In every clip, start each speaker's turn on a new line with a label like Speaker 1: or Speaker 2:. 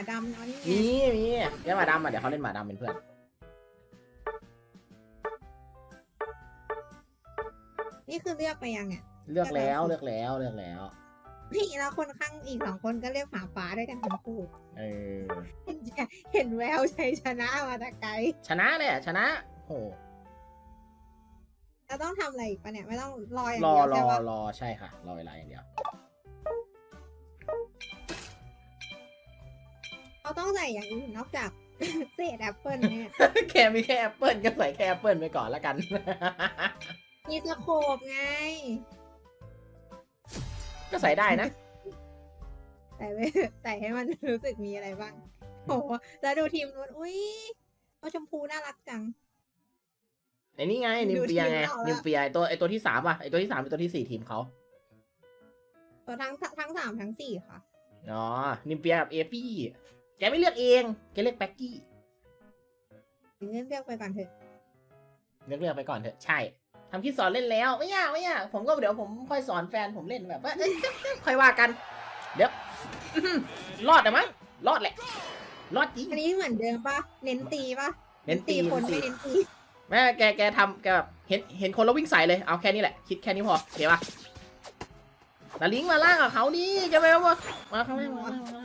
Speaker 1: มาดำเอานี่ไง
Speaker 2: มีมีเดี๋ยวหมาดำอะเดี๋ยวเขาเล่นหมาดำเป็นเพื่อน
Speaker 1: นี่คือเลือกไปยังเนี่ย
Speaker 2: เลือกแล้วเลือกแล้วเลือกแล้ว
Speaker 1: นี่แล้วคนข้างอีกสองคนก็เลือกหมาฟ้าด้วยกันทั้งคู่
Speaker 2: เออ
Speaker 1: เห็นเห็นแววชัยชนะมาแต่ไกล
Speaker 2: ชนะเลยอะชนะโอ้
Speaker 1: เราต้องทำอะไรอีกปะเนี่ยไม่ต้องรออย่าง
Speaker 2: รอ
Speaker 1: เดียว
Speaker 2: ร
Speaker 1: ใช่
Speaker 2: อ
Speaker 1: ปะ
Speaker 2: รอใช่ค่ะ รอเวลาอย่างเดียว
Speaker 1: เราต้องใส่อย่างอื่นนอกจากเศษแอปเปิลเนี่ย
Speaker 2: แค่มีแค่แอปเปิลก็ใส่แค่แอปเปิลไปก่อนแล้วกัน
Speaker 1: มีสโคบไง
Speaker 2: ก็ใส่ได้นะ
Speaker 1: ใส่ไปใส่ให้มันรู้สึกมีอะไรบ้างโอ้โหแล้วดูทีมนู้นอุ้ยเอาชมพูน่ารักจัง
Speaker 2: ไอ้นี่ไง นิมเฟียไง
Speaker 1: ดูทีมเราอะ
Speaker 2: นิมเฟียไอตัวไอตัวที่สามอะไอตัวที่สามเป็นตัวที่สี่ทีมเขา
Speaker 1: ตัวทั้งทั้งสามทั้งสี่ค่ะ
Speaker 2: อ๋อ นิมเฟียกับเอฟี่ แกไม่เลือกเอง แกเลือกแบ็กกี้
Speaker 1: เลือกเลือกไปก่อนเถอะ
Speaker 2: เลือกเลือกไปก่อนเถอะ ใช่ทำคลิปสอนเล่นแล้ว ไม่ยากไม่ยากผมก็เดี๋ยวผมค่อยสอนแฟนผมเล่นแบบว่าเอ้ยค่อยว่ากัน เดี๋ยวรอดนะมั้งรอดแหละ รอดจริง
Speaker 1: อันนี้เหมือนเดิมปะเน้นตีปะ
Speaker 2: เน้นตี
Speaker 1: คน
Speaker 2: เน้นตี
Speaker 1: ไม่เน้นตี
Speaker 2: แม่แกแกทำแกแบบเห็นเห็นคนแล้ววิ่งใส่เลยเอาแค่นี้แหละ คิดแค่นี้พอโอเคปะแต่ลิงก์มาล่างกับเขานี่จะไปว่ามาข้างล่างมา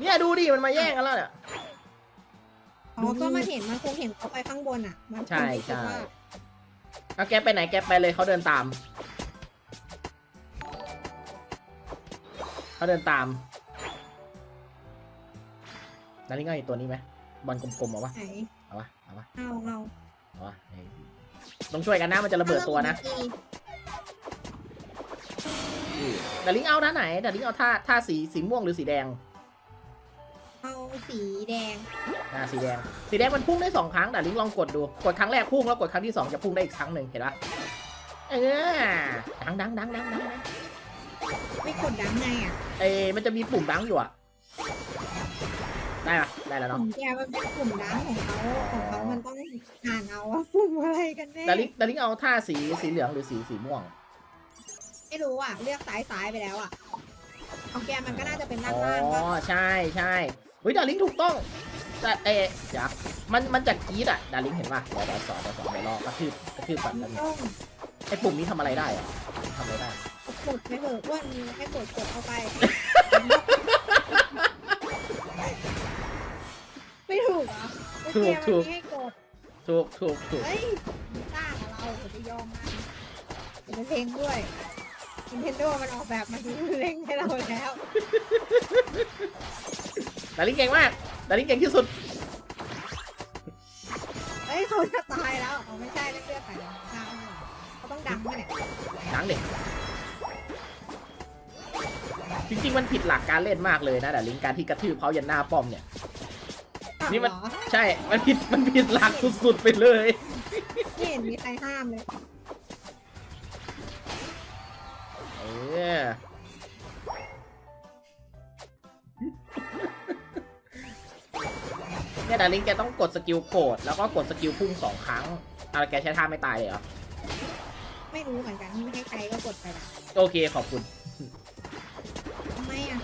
Speaker 2: เนี่ยดูดิมันมาแย่งกันแล้วเนี่ย
Speaker 1: อ๋อก็มาเห็นมันคงเห็นเขาไปข้างบนอะ มันคง
Speaker 2: ใช่
Speaker 1: คิด
Speaker 2: ใช่
Speaker 1: ว่า
Speaker 2: เอาแกไปไหนแกไปเลยเขาเดินตาม เขาเดินตามนาฬิกาอีกตัวนี้ไหมบอลกลมๆเอาวะ
Speaker 1: ไหน
Speaker 2: เอาวะเอาวะ
Speaker 1: เอาเอา
Speaker 2: เอาวะเอ้ยต้องช่วยกันนะมันจะระเบิดตัวนะ
Speaker 1: อาแล้วมี
Speaker 2: แต่ลิงเอาท่าไหนแต่ลิงเอาท่าท่าสีสีม่วงหรือสีแดง
Speaker 1: เอาสีแดง
Speaker 2: อ่าสีแดง สีแดงมันพุ่งได้สองครั้งแต่ลิงลองกดดู กดครั้งแรกพุ่งแล้วกดครั้งที่สองจะพุ่งได้อีกครั้งหนึ่งเห็นปะเออดังดังดังดังดังดัง
Speaker 1: ไม่กดดังไงอะ
Speaker 2: เอ้ยมันจะมีปุ่มดังอยู่อะได้ปะได้แล้ว
Speaker 1: ขอ
Speaker 2: เนาะ
Speaker 1: งแกมันเป็นกลุ่มดังของเขาของเขามันต้องอ่านเอาว่าปุ่มอะไรกันแน่
Speaker 2: แต่ลิงแต่ลิงเอาท่าสีสีเหลืองหรือสีสีม่วง
Speaker 1: ไม่รู้อะ เลือกซ้ายซ้ายไปแล้วอะของแกมันก็น่าจะเป็นด้า
Speaker 2: อ๋
Speaker 1: นล่าง
Speaker 2: อ
Speaker 1: ปะ
Speaker 2: ใช่ใช่ เฮ้ยดาริงถูกต้องแต่เอ๊ะเดี๋ยวมันมันจะกรีดอะดาริงเห็นป่ะเดี๋ยวเดี๋ยวสอนเดี๋ยวสอนเดี๋ยวรอกระทืบกระทืบก่อนแล้ว
Speaker 1: ต้อง
Speaker 2: ไอ้ปุ่มนี้ทำอะไรได้อะทำอะไรได้
Speaker 1: กดไปเถอะอ้วนให้กดกดเข้าไป ไม่ถูกเหรอเมื่อกี้มันมีให้กด
Speaker 2: ถูกถูกถูก
Speaker 1: เฮ้ยมันสร้างกับเราเราจะยอมมันเดี๋ยวมันเพลงด้วย Nintendo มันออกแบบมาดีมันเล่งให้เราแล้ว
Speaker 2: ดาริงเก่งมากดาริงเก่งที่สุด
Speaker 1: เฮ้ยเขาจะตายแล้วเขาไม่ใช่เล่นเลือดใส่ดังเขาต้องดังด้วยเนี่ย
Speaker 2: ดังเด็กจริงๆ มันผิดหลักการเล่นมากเลยนะดาริงการที่กระทืบเขายันหน้าป้อมเนี่ย นี่มัน
Speaker 1: อ้าวเหรอ
Speaker 2: ใช่ มันผิด มันผิดหลักสุดๆไปเลย
Speaker 1: ไม่เห็นมีใครห้ามเลย
Speaker 2: เออ เนี่ยดาริงแกต้องกดสกิลโกรธแล้วก็กดสกิลพุ่งสองครั้งอะไรแกใช้ท่าไม่ตายเลยเหรอ
Speaker 1: ไม่รู้เหมือนกันไม่ให้ใครก็กดไปละ
Speaker 2: โอเคขอบคุณ
Speaker 1: ทำไมอะ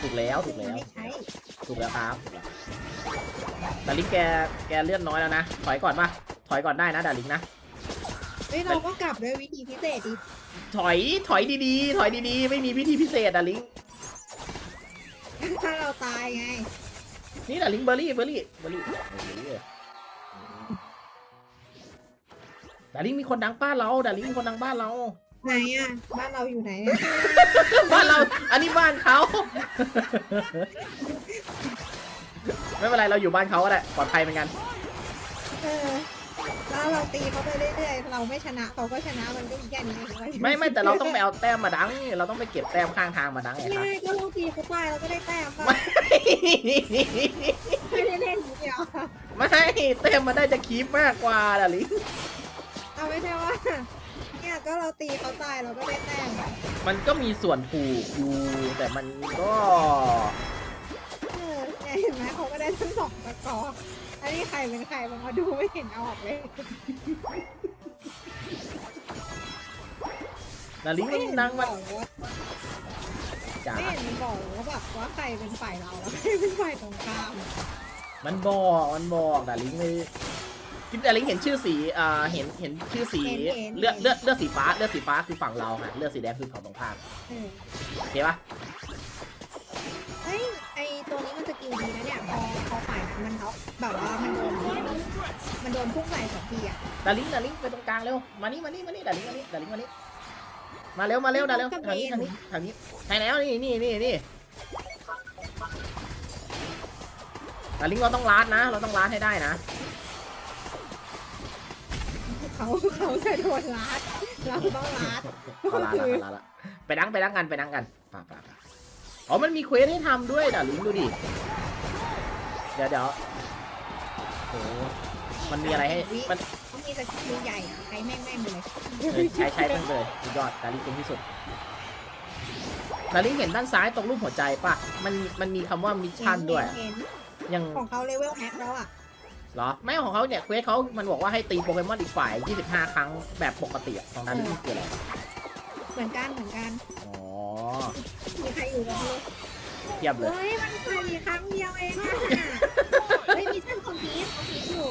Speaker 2: ถูกแล้วถูกแล้ว
Speaker 1: ไม่ใช้
Speaker 2: ถูกแล้วครับถูกแล้วดาริงแกแกเลื่อนน้อยแล้วนะ ถอยก่อนป่ะ ถอยก่อนได้นะดาริงนะ
Speaker 1: เฮ้ยเราก็กลับด้วยวิธีพิเศษดิ
Speaker 2: ถอยถอยดีๆ ถอยดีๆ ไม่มีวิธีพิเศษดาริง
Speaker 1: ถ้าเราตายไง
Speaker 2: นี่ดาริงเบอร์รี่เบอร์รี่เบอร์รี่เออดาริงมีคนดังบ้านเราดาริงมีคนดังบ้านเรา
Speaker 1: ไหนอะ บ้านเราอยู่ไหนเนี่ย
Speaker 2: บ้านเรา อันนี้บ้านเขา ไม่เป็นไรเราอยู่บ้านเขาก็ได้ปลอดภัยเหมือนกัน
Speaker 1: เออ แล้วเราตีเขาไปเรื่อยๆ เราไม่ชนะเขาก็ชนะมันก็มีแค่นี้เอง
Speaker 2: ไม่ไม่แต่เราต้องไปเอาแต้มมาดัง เราต้องไปเก็บแต้มข้างทางมาดังไงครับ
Speaker 1: ไม่ก็เราตีเขาตายเราก็ได้แต้มป่ะไม่ได้เล่นอย่างเดียว
Speaker 2: ไม่แต้มมาได้จะคีปมากกว่าดาริง
Speaker 1: เอาไม่ใช่ว่า เนี่ยก็เราตีเขาตายเราก็ได้แต้ม
Speaker 2: มันก็มีส่วนผูกอยู่แต่มันก็
Speaker 1: เออเนี่ยเห็นไหมเขาก็ได้ทั้งสองตะกอ อันนี้ใครเป็นใครลองมาดูไม่เห็นเอาออกเลย
Speaker 2: ดาริง
Speaker 1: ไม่
Speaker 2: มัน
Speaker 1: เห็น
Speaker 2: ดัง
Speaker 1: บ
Speaker 2: มา
Speaker 1: อกว่า
Speaker 2: จ้า
Speaker 1: ไม่เห็นมันบอกว่าแบบว่าใครเป็นฝ่ายเราแล้วใครเป็นฝ่ายตรงข้าม
Speaker 2: มันบอกมันบอกดาลิงไม่คิดดาลิงเห็นชื่อสีอ่าเห็นเห็นชื่อสีเลือดเลือดเลือดสีฟ้าเลือดสีฟ้าคือฝั่งเราค่ะเลือดสีแดงคือฝั่งตรงข้าม
Speaker 1: เออ
Speaker 2: โอเคปะ
Speaker 1: เฮ้ยไอตัวนี้มันสกิลดีนะเนี่ยพอพอฝ่ายนั้น มันเขาแบบว่ามันโดนมันโดนพุ่งใส่สองทีอะ
Speaker 2: ดาลิงดาลิงไปตรงกลางเร็ว มานี่มานี่มานี่ดาลิงมานี่ดาลิงมานี่มาเร็วมาเร็วดาเร็วทางนี้ทางนี้ทางนี้ใช่แล้วนี่นี่นี่นี่ดาลิงเราต้องลาดนะ เราต้องลาดให้ได้นะ
Speaker 1: เขาเขาจะโดนลัดเราต้องลัด
Speaker 2: เขาลาดละเขาลาดละไปนั่งไปนั่งกันไปนั่งกันป่าป่าป่าอ๋อมันมีเควสให้ทำด้วยดาลิงดูดิ เดี๋ยวเดี๋ยวโอ้มันมีอะไรให้มัน
Speaker 1: เขามีสกิลใหญ่อะใช้แม่งแม่งๆเลย
Speaker 2: เออใช้ใช้ตั้งเลยสุดยอดดาริงเก่งที่สุดดาริงเห็นด้านซ้ายตรงรูปหัวใจปะมันมันมีคำว่ามิชชั่นด้วย
Speaker 1: เห็น
Speaker 2: ยัง
Speaker 1: ของเขาเลเวลแฮกแล้วอะ
Speaker 2: เหรอไม่ของเขาเนี่ยเควสเขามันบอกว่าให้ตีโปเกมอนอีกฝ่าย 25 ครั้งแบบปกติอะของดาริงคืออะไร
Speaker 1: เหมือนกันเหมือนกัน
Speaker 2: อ๋อ
Speaker 1: มีใครอยู่กับลู ก
Speaker 2: เทียบเลย
Speaker 1: เฮ้ย มันเคยมีครั้งเดียวเองอะเฮ้ยมีท่านคอมพิวคอมพิวอยู่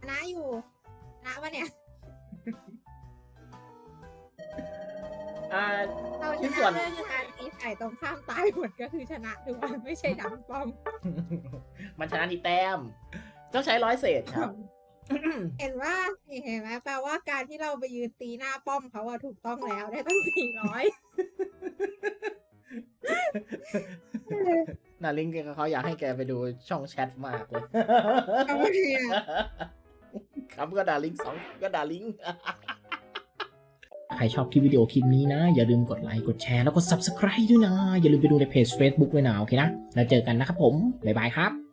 Speaker 1: ชนะอยู่ชนะปะเนี่ย
Speaker 2: อ่า
Speaker 1: เราช
Speaker 2: ชิ้นส่ว
Speaker 1: นะ
Speaker 2: น
Speaker 1: เรื่องคือการตีไข่ตรงข้ามตายหมดก็คือชนะถูกป่ะไม่ใช่ดังป้อม
Speaker 2: มันชนะที่แต้ม ต้องใช้ร้อยเศษครับ
Speaker 1: เห็นว่านี่เห็นไหมแปลว่าการที่เราไปยืนตีหน้าป้อมเขาอะถูกต้องแล้วได้ตั้งสี่ร้อย
Speaker 2: ดาริงเขาอยากให้แกไปดูช่องแชทมากเลย
Speaker 1: ทำไมอะ
Speaker 2: ครับก็ดาริงสองก็ดาริงใครชอบคลิปวิดีโอคลิปนี้นะ อย่าลืมกดไลค์ กดแชร์แล้วก็ Subscribe ด้วยนะ อย่าลืมไปดูในเพจ Facebook ด้วยนะ โอเคนะ แล้วเจอกันนะครับผม บ๊ายบายครับ